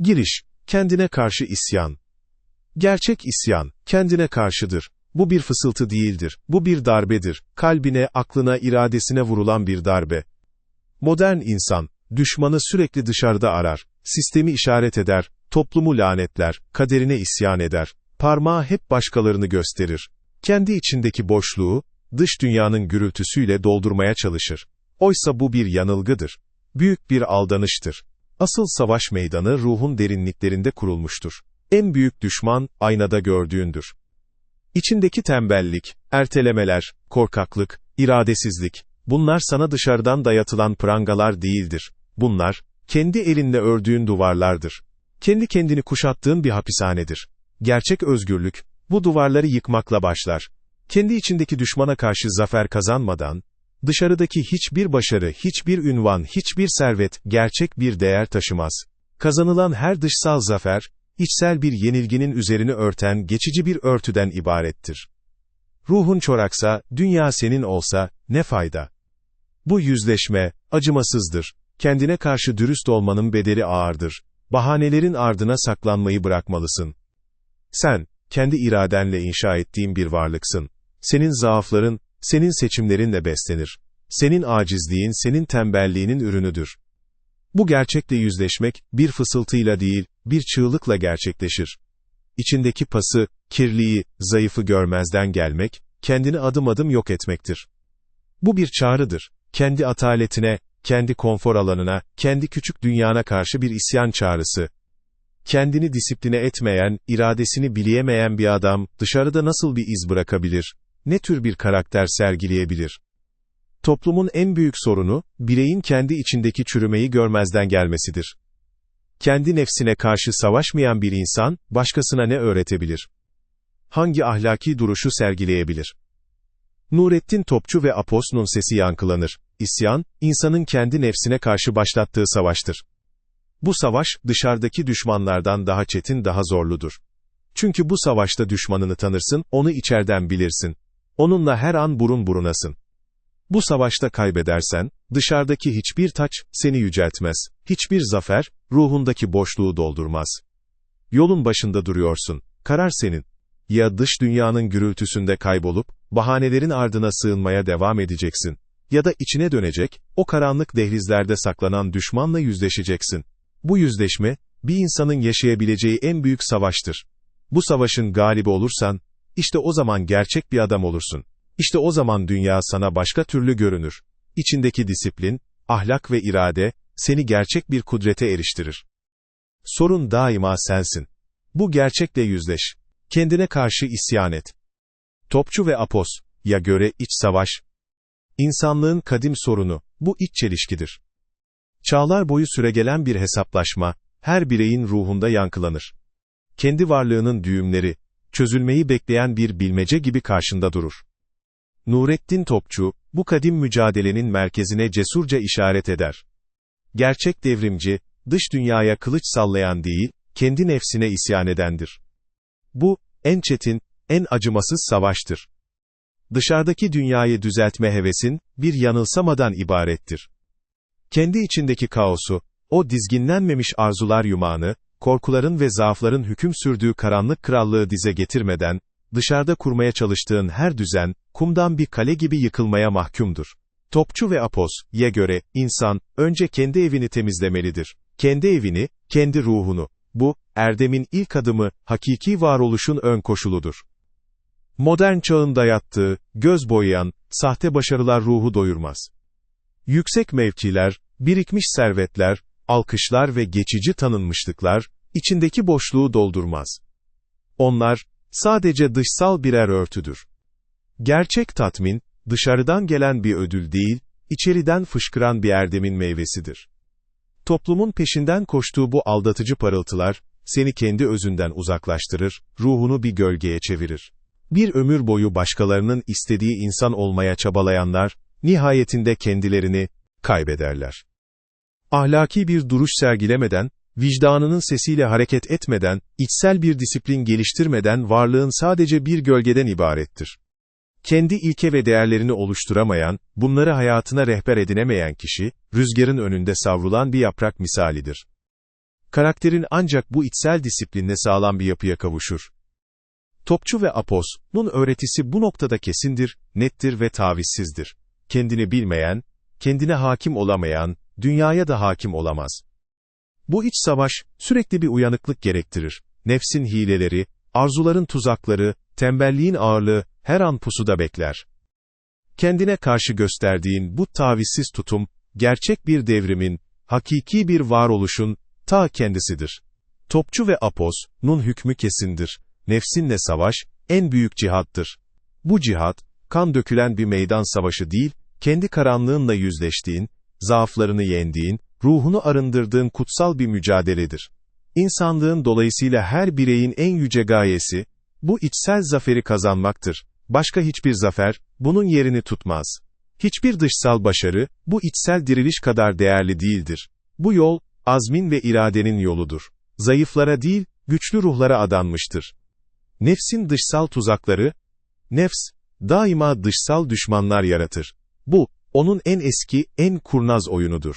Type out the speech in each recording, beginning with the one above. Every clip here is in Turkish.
Giriş, kendine karşı isyan. Gerçek isyan, kendine karşıdır. Bu bir fısıltı değildir, bu bir darbedir. Kalbine, aklına, iradesine vurulan bir darbe. Modern insan, düşmanı sürekli dışarıda arar, sistemi işaret eder, toplumu lanetler, kaderine isyan eder, parmağı hep başkalarını gösterir. Kendi içindeki boşluğu, dış dünyanın gürültüsüyle doldurmaya çalışır. Oysa bu bir yanılgıdır. Büyük bir aldanıştır. Asıl savaş meydanı ruhun derinliklerinde kurulmuştur. En büyük düşman, aynada gördüğündür. İçindeki tembellik, ertelemeler, korkaklık, iradesizlik, bunlar sana dışarıdan dayatılan prangalar değildir. Bunlar, kendi elinle ördüğün duvarlardır. Kendi kendini kuşattığın bir hapishanedir. Gerçek özgürlük, bu duvarları yıkmakla başlar. Kendi içindeki düşmana karşı zafer kazanmadan, dışarıdaki hiçbir başarı, hiçbir ünvan, hiçbir servet, gerçek bir değer taşımaz. Kazanılan her dışsal zafer, içsel bir yenilginin üzerini örten geçici bir örtüden ibarettir. Ruhun çoraksa, dünya senin olsa, ne fayda? Bu yüzleşme, acımasızdır. Kendine karşı dürüst olmanın bedeli ağırdır. Bahanelerin ardına saklanmayı bırakmalısın. Sen, kendi iradenle inşa ettiğin bir varlıksın. Senin zaafların, senin seçimlerinle beslenir. Senin acizliğin, senin tembelliğinin ürünüdür. Bu gerçekle yüzleşmek, bir fısıltıyla değil, bir çığlıkla gerçekleşir. İçindeki pası, kirliyi, zayıfı görmezden gelmek, kendini adım adım yok etmektir. Bu bir çağrıdır. Kendi ataletine, kendi konfor alanına, kendi küçük dünyana karşı bir isyan çağrısı. Kendini disipline etmeyen, iradesini bileyemeyen bir adam, dışarıda nasıl bir iz bırakabilir? Ne tür bir karakter sergileyebilir? Toplumun en büyük sorunu, bireyin kendi içindeki çürümeyi görmezden gelmesidir. Kendi nefsine karşı savaşmayan bir insan, başkasına ne öğretebilir? Hangi ahlaki duruşu sergileyebilir? Nurettin Topçu ve Apos'un sesi yankılanır. İsyan, insanın kendi nefsine karşı başlattığı savaştır. Bu savaş, dışarıdaki düşmanlardan daha çetin daha zorludur. Çünkü bu savaşta düşmanını tanırsın, onu içerden bilirsin. Onunla her an burun burunasın. Bu savaşta kaybedersen, dışarıdaki hiçbir taç, seni yüceltmez. Hiçbir zafer, ruhundaki boşluğu doldurmaz. Yolun başında duruyorsun. Karar senin. Ya dış dünyanın gürültüsünde kaybolup, bahanelerin ardına sığınmaya devam edeceksin. Ya da içine dönecek, o karanlık dehlizlerde saklanan düşmanla yüzleşeceksin. Bu yüzleşme, bir insanın yaşayabileceği en büyük savaştır. Bu savaşın galibi olursan, işte o zaman gerçek bir adam olursun. İşte o zaman dünya sana başka türlü görünür. İçindeki disiplin, ahlak ve irade, seni gerçek bir kudrete eriştirir. Sorun daima sensin. Bu gerçekle yüzleş. Kendine karşı isyan et. Topçu ve Apos, ya göre iç savaş. İnsanlığın kadim sorunu, bu iç çelişkidir. Çağlar boyu süregelen bir hesaplaşma, her bireyin ruhunda yankılanır. Kendi varlığının düğümleri, çözülmeyi bekleyen bir bilmece gibi karşında durur. Nurettin Topçu, bu kadim mücadelenin merkezine cesurca işaret eder. Gerçek devrimci, dış dünyaya kılıç sallayan değil, kendi nefsine isyan edendir. Bu, en çetin, en acımasız savaştır. Dışarıdaki dünyayı düzeltme hevesin, bir yanılsamadan ibarettir. Kendi içindeki kaosu, o dizginlenmemiş arzular yumağını, korkuların ve zaafların hüküm sürdüğü karanlık krallığı dize getirmeden, dışarıda kurmaya çalıştığın her düzen, kumdan bir kale gibi yıkılmaya mahkumdur. Topçu ve Apos, ye göre, insan, önce kendi evini temizlemelidir. Kendi evini, kendi ruhunu. Bu, erdemin ilk adımı, hakiki varoluşun ön koşuludur. Modern çağın dayattığı, göz boyayan, sahte başarılar ruhu doyurmaz. Yüksek mevkiler, birikmiş servetler, alkışlar ve geçici tanınmışlıklar, içindeki boşluğu doldurmaz. Onlar, sadece dışsal birer örtüdür. Gerçek tatmin, dışarıdan gelen bir ödül değil, içeriden fışkıran bir erdemin meyvesidir. Toplumun peşinden koştuğu bu aldatıcı parıltılar, seni kendi özünden uzaklaştırır, ruhunu bir gölgeye çevirir. Bir ömür boyu başkalarının istediği insan olmaya çabalayanlar, nihayetinde kendilerini kaybederler. Ahlaki bir duruş sergilemeden, vicdanının sesiyle hareket etmeden, içsel bir disiplin geliştirmeden varlığın sadece bir gölgeden ibarettir. Kendi ilke ve değerlerini oluşturamayan, bunları hayatına rehber edinemeyen kişi, rüzgarın önünde savrulan bir yaprak misalidir. Karakterin ancak bu içsel disiplinle sağlam bir yapıya kavuşur. Topçu ve Apos'un öğretisi bu noktada kesindir, nettir ve tavizsizdir. Kendini bilmeyen, kendine hakim olamayan, dünyaya da hakim olamaz. Bu iç savaş, sürekli bir uyanıklık gerektirir. Nefsin hileleri, arzuların tuzakları, tembelliğin ağırlığı, her an pusuda bekler. Kendine karşı gösterdiğin bu tavizsiz tutum, gerçek bir devrimin, hakiki bir varoluşun, ta kendisidir. Topçu ve Apos'un hükmü kesindir. Nefsinle savaş, en büyük cihattır. Bu cihat, kan dökülen bir meydan savaşı değil, kendi karanlığınla yüzleştiğin, zaaflarını yendiğin, ruhunu arındırdığın kutsal bir mücadeledir. İnsanlığın dolayısıyla her bireyin en yüce gayesi, bu içsel zaferi kazanmaktır. Başka hiçbir zafer, bunun yerini tutmaz. Hiçbir dışsal başarı, bu içsel diriliş kadar değerli değildir. Bu yol, azmin ve iradenin yoludur. Zayıflara değil, güçlü ruhlara adanmıştır. Nefsin dışsal tuzakları, nefs, daima dışsal düşmanlar yaratır. Bu, onun en eski, en kurnaz oyunudur.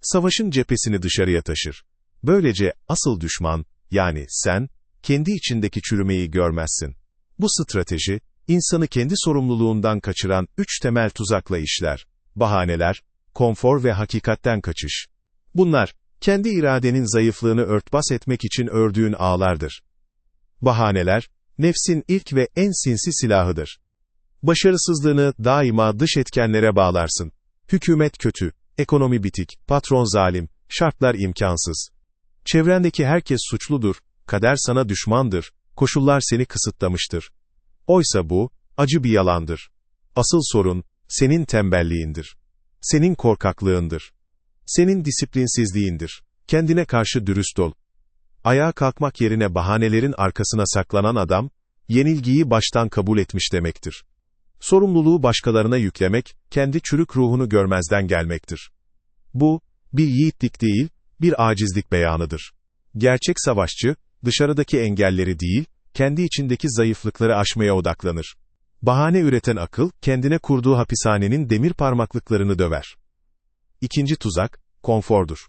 Savaşın cephesini dışarıya taşır. Böylece, asıl düşman, yani sen, kendi içindeki çürümeyi görmezsin. Bu strateji, insanı kendi sorumluluğundan kaçıran üç temel tuzakla işler. Bahaneler, konfor ve hakikatten kaçış. Bunlar, kendi iradenin zayıflığını örtbas etmek için ördüğün ağlardır. Bahaneler, nefsin ilk ve en sinsi silahıdır. Başarısızlığını daima dış etkenlere bağlarsın. Hükümet kötü, ekonomi bitik, patron zalim, şartlar imkansız. Çevrendeki herkes suçludur, kader sana düşmandır, koşullar seni kısıtlamıştır. Oysa bu, acı bir yalandır. Asıl sorun, senin tembelliğindir. Senin korkaklığındır. Senin disiplinsizliğindir. Kendine karşı dürüst ol. Ayağa kalkmak yerine bahanelerin arkasına saklanan adam, yenilgiyi baştan kabul etmiş demektir. Sorumluluğu başkalarına yüklemek, kendi çürük ruhunu görmezden gelmektir. Bu, bir yiğitlik değil, bir acizlik beyanıdır. Gerçek savaşçı, dışarıdaki engelleri değil, kendi içindeki zayıflıkları aşmaya odaklanır. Bahane üreten akıl, kendine kurduğu hapishanenin demir parmaklıklarını döver. İkinci tuzak, konfordur.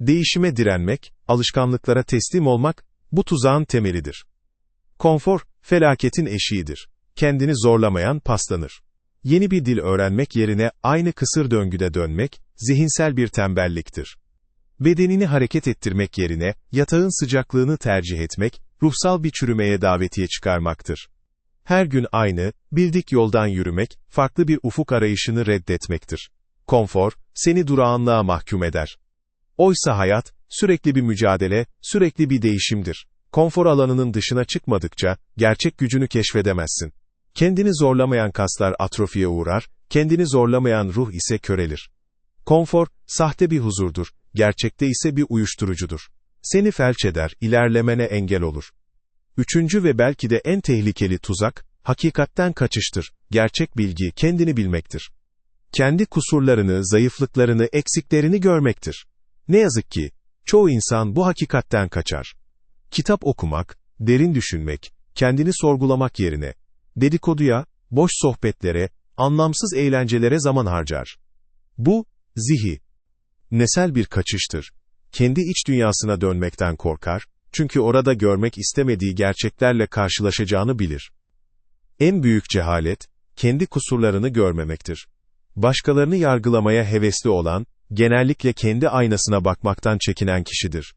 Değişime direnmek, alışkanlıklara teslim olmak, bu tuzağın temelidir. Konfor, felaketin eşiğidir. Kendini zorlamayan paslanır. Yeni bir dil öğrenmek yerine aynı kısır döngüde dönmek, zihinsel bir tembelliktir. Bedenini hareket ettirmek yerine, yatağın sıcaklığını tercih etmek, ruhsal bir çürümeye davetiye çıkarmaktır. Her gün aynı, bildik yoldan yürümek, farklı bir ufuk arayışını reddetmektir. Konfor, seni durağanlığa mahkum eder. Oysa hayat, sürekli bir mücadele, sürekli bir değişimdir. Konfor alanının dışına çıkmadıkça, gerçek gücünü keşfedemezsin. Kendini zorlamayan kaslar atrofiye uğrar, kendini zorlamayan ruh ise körelir. Konfor, sahte bir huzurdur, gerçekte ise bir uyuşturucudur. Seni felç eder, ilerlemene engel olur. Üçüncü ve belki de en tehlikeli tuzak, hakikatten kaçıştır. Gerçek bilgi, kendini bilmektir. Kendi kusurlarını, zayıflıklarını, eksiklerini görmektir. Ne yazık ki, çoğu insan bu hakikatten kaçar. Kitap okumak, derin düşünmek, kendini sorgulamak yerine, dedikoduya, boş sohbetlere, anlamsız eğlencelere zaman harcar. Bu, zihi. Nesel bir kaçıştır. Kendi iç dünyasına dönmekten korkar, çünkü orada görmek istemediği gerçeklerle karşılaşacağını bilir. En büyük cehalet, kendi kusurlarını görmemektir. Başkalarını yargılamaya hevesli olan, genellikle kendi aynasına bakmaktan çekinen kişidir.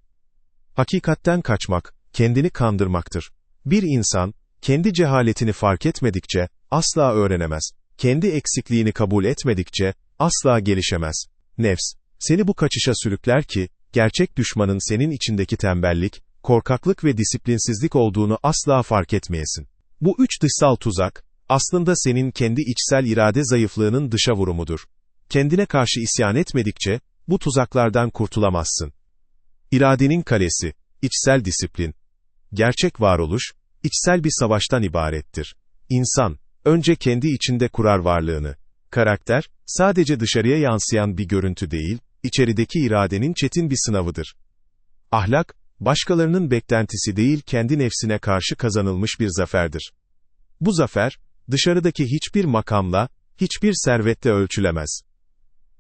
Hakikatten kaçmak, kendini kandırmaktır. Bir insan, kendi cehaletini fark etmedikçe, asla öğrenemez. Kendi eksikliğini kabul etmedikçe, asla gelişemez. Nefs, seni bu kaçışa sürükler ki, gerçek düşmanın senin içindeki tembellik, korkaklık ve disiplinsizlik olduğunu asla fark etmeyesin. Bu üç dışsal tuzak, aslında senin kendi içsel irade zayıflığının dışa vurumudur. Kendine karşı isyan etmedikçe, bu tuzaklardan kurtulamazsın. İradenin kalesi, içsel disiplin. Gerçek varoluş, içsel bir savaştan ibarettir. İnsan, önce kendi içinde kurar varlığını. Karakter, sadece dışarıya yansıyan bir görüntü değil, içerideki iradenin çetin bir sınavıdır. Ahlak, başkalarının beklentisi değil kendi nefsine karşı kazanılmış bir zaferdir. Bu zafer, dışarıdaki hiçbir makamla, hiçbir servetle ölçülemez.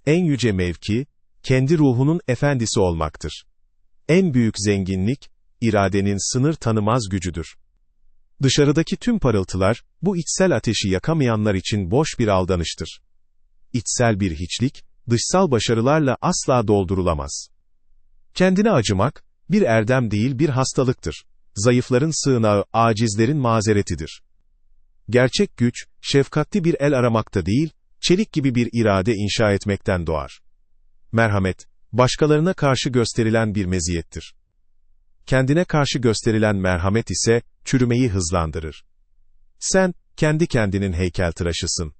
En yüce mevki, kendi ruhunun efendisi olmaktır. En büyük zenginlik, iradenin sınır tanımaz gücüdür. Dışarıdaki tüm parıltılar, bu içsel ateşi yakamayanlar için boş bir aldanıştır. İçsel bir hiçlik, dışsal başarılarla asla doldurulamaz. Kendine acımak, bir erdem değil bir hastalıktır. Zayıfların sığınağı, acizlerin mazeretidir. Gerçek güç, şefkatli bir el aramakta değil, çelik gibi bir irade inşa etmekten doğar. Merhamet, başkalarına karşı gösterilen bir meziyettir. Kendine karşı gösterilen merhamet ise, çürümeyi hızlandırır. Sen, kendi kendinin heykeltıraşısın.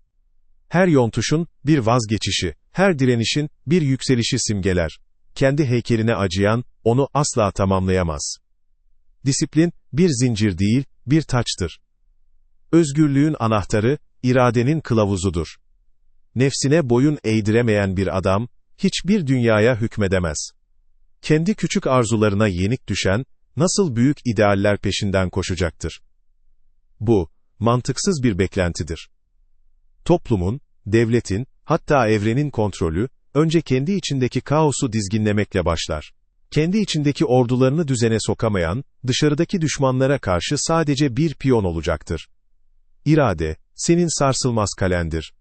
Her yontuşun, bir vazgeçişi, her direnişin, bir yükselişi simgeler. Kendi heykeline acıyan, onu asla tamamlayamaz. Disiplin, bir zincir değil, bir taçtır. Özgürlüğün anahtarı, iradenin kılavuzudur. Nefsine boyun eğdiremeyen bir adam, hiçbir dünyaya hükmedemez. Kendi küçük arzularına yenik düşen, nasıl büyük idealler peşinden koşacaktır? Bu, mantıksız bir beklentidir. Toplumun, devletin, hatta evrenin kontrolü, önce kendi içindeki kaosu dizginlemekle başlar. Kendi içindeki ordularını düzene sokamayan, dışarıdaki düşmanlara karşı sadece bir piyon olacaktır. İrade, senin sarsılmaz kalendir.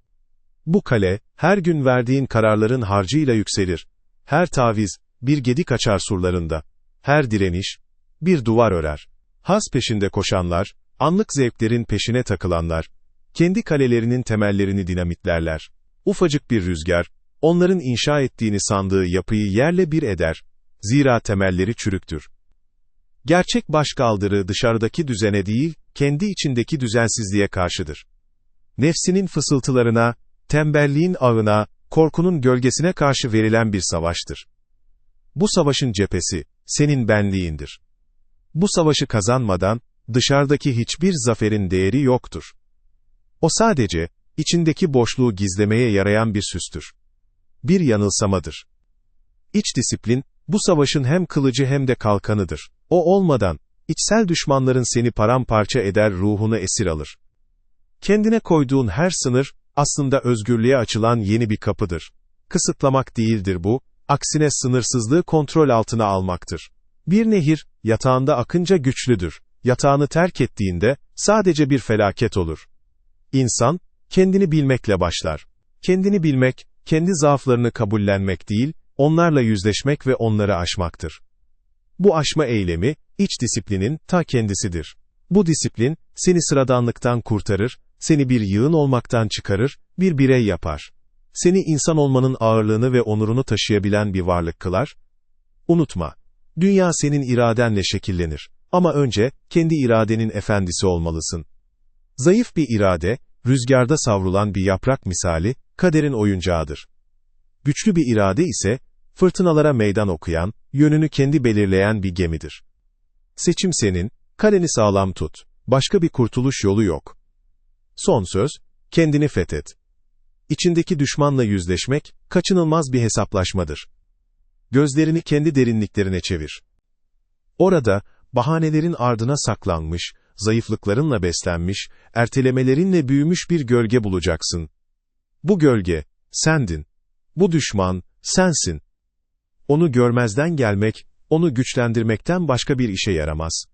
Bu kale, her gün verdiğin kararların harcıyla yükselir. Her taviz, bir gedik açar surlarında. Her direniş, bir duvar örer. Haz peşinde koşanlar, anlık zevklerin peşine takılanlar, kendi kalelerinin temellerini dinamitlerler. Ufacık bir rüzgar, onların inşa ettiğini sandığı yapıyı yerle bir eder. Zira temelleri çürüktür. Gerçek başkaldırı dışarıdaki düzene değil, kendi içindeki düzensizliğe karşıdır. Nefsinin fısıltılarına, tembelliğin ağına, korkunun gölgesine karşı verilen bir savaştır. Bu savaşın cephesi, senin benliğindir. Bu savaşı kazanmadan, dışarıdaki hiçbir zaferin değeri yoktur. O sadece, içindeki boşluğu gizlemeye yarayan bir süstür. Bir yanılsamadır. İç disiplin, bu savaşın hem kılıcı hem de kalkanıdır. O olmadan, içsel düşmanların seni paramparça eder ruhunu esir alır. Kendine koyduğun her sınır, aslında özgürlüğe açılan yeni bir kapıdır. Kısıtlamak değildir bu, aksine sınırsızlığı kontrol altına almaktır. Bir nehir, yatağında akınca güçlüdür. Yatağını terk ettiğinde, sadece bir felaket olur. İnsan, kendini bilmekle başlar. Kendini bilmek, kendi zaaflarını kabullenmek değil, onlarla yüzleşmek ve onları aşmaktır. Bu aşma eylemi, iç disiplinin ta kendisidir. Bu disiplin, seni sıradanlıktan kurtarır, seni bir yığın olmaktan çıkarır, bir birey yapar. Seni insan olmanın ağırlığını ve onurunu taşıyabilen bir varlık kılar. Unutma, dünya senin iradenle şekillenir. Ama önce, kendi iradenin efendisi olmalısın. Zayıf bir irade, rüzgarda savrulan bir yaprak misali, kaderin oyuncağıdır. Güçlü bir irade ise, fırtınalara meydan okuyan, yönünü kendi belirleyen bir gemidir. Seçim senin, kaleni sağlam tut. Başka bir kurtuluş yolu yok. Son söz, kendini fethet. İçindeki düşmanla yüzleşmek, kaçınılmaz bir hesaplaşmadır. Gözlerini kendi derinliklerine çevir. Orada, bahanelerin ardına saklanmış, zayıflıklarınla beslenmiş, ertelemelerinle büyümüş bir gölge bulacaksın. Bu gölge, sendin. Bu düşman, sensin. Onu görmezden gelmek, onu güçlendirmekten başka bir işe yaramaz.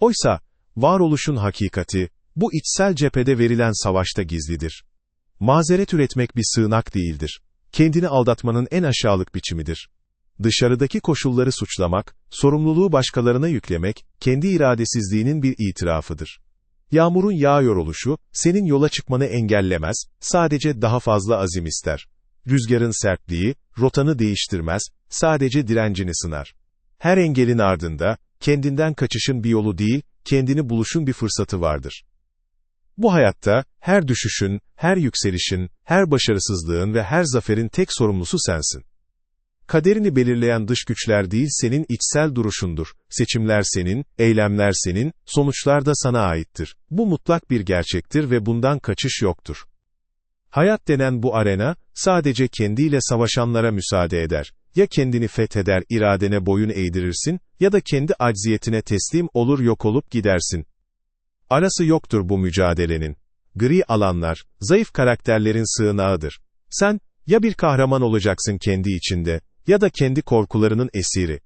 Oysa, varoluşun hakikati, bu içsel cephede verilen savaşta gizlidir. Mazeret üretmek bir sığınak değildir. Kendini aldatmanın en aşağılık biçimidir. Dışarıdaki koşulları suçlamak, sorumluluğu başkalarına yüklemek, kendi iradesizliğinin bir itirafıdır. Yağmurun yağıyor oluşu, senin yola çıkmanı engellemez, sadece daha fazla azim ister. Rüzgarın sertliği, rotanı değiştirmez, sadece direncini sınar. Her engelin ardında, kendinden kaçışın bir yolu değil, kendini buluşun bir fırsatı vardır. Bu hayatta, her düşüşün, her yükselişin, her başarısızlığın ve her zaferin tek sorumlusu sensin. Kaderini belirleyen dış güçler değil senin içsel duruşundur. Seçimler senin, eylemler senin, sonuçlar da sana aittir. Bu mutlak bir gerçektir ve bundan kaçış yoktur. Hayat denen bu arena, sadece kendiyle savaşanlara müsaade eder. Ya kendini fetheder, iradene boyun eğdirirsin, ya da kendi acziyetine teslim olur yok olup gidersin. Arası yoktur bu mücadelenin. Gri alanlar, zayıf karakterlerin sığınağıdır. Sen, ya bir kahraman olacaksın kendi içinde, ya da kendi korkularının esiri.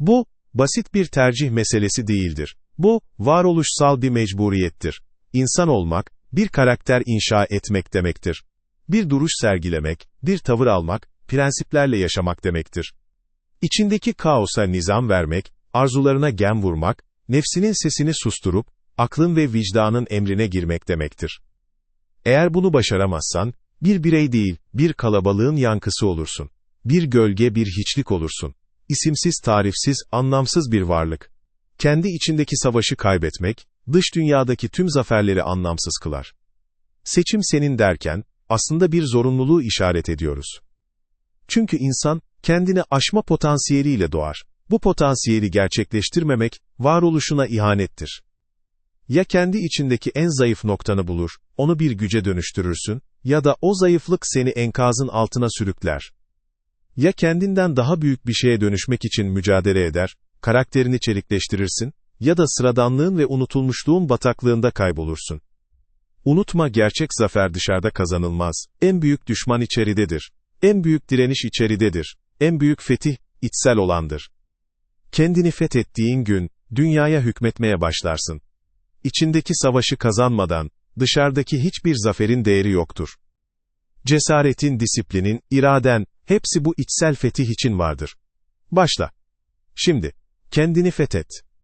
Bu, basit bir tercih meselesi değildir. Bu, varoluşsal bir mecburiyettir. İnsan olmak, bir karakter inşa etmek demektir. Bir duruş sergilemek, bir tavır almak, prensiplerle yaşamak demektir. İçindeki kaosa nizam vermek, arzularına gem vurmak, nefsinin sesini susturup, aklın ve vicdanın emrine girmek demektir. Eğer bunu başaramazsan, bir birey değil, bir kalabalığın yankısı olursun. Bir gölge, bir hiçlik olursun. İsimsiz, tarifsiz, anlamsız bir varlık. Kendi içindeki savaşı kaybetmek, dış dünyadaki tüm zaferleri anlamsız kılar. Seçim senin derken, aslında bir zorunluluğu işaret ediyoruz. Çünkü insan, kendini aşma potansiyeliyle doğar. Bu potansiyeli gerçekleştirmemek, varoluşuna ihanettir. Ya kendi içindeki en zayıf noktanı bulur, onu bir güce dönüştürürsün, ya da o zayıflık seni enkazın altına sürükler. Ya kendinden daha büyük bir şeye dönüşmek için mücadele eder, karakterini çelikleştirirsin, ya da sıradanlığın ve unutulmuşluğun bataklığında kaybolursun. Unutma gerçek zafer dışarıda kazanılmaz, en büyük düşman içeridedir. En büyük direniş içeridedir. En büyük fetih, içsel olandır. Kendini fethettiğin gün, dünyaya hükmetmeye başlarsın. İçindeki savaşı kazanmadan, dışarıdaki hiçbir zaferin değeri yoktur. Cesaretin, disiplinin, iraden, hepsi bu içsel fetih için vardır. Başla. Şimdi, kendini fethet.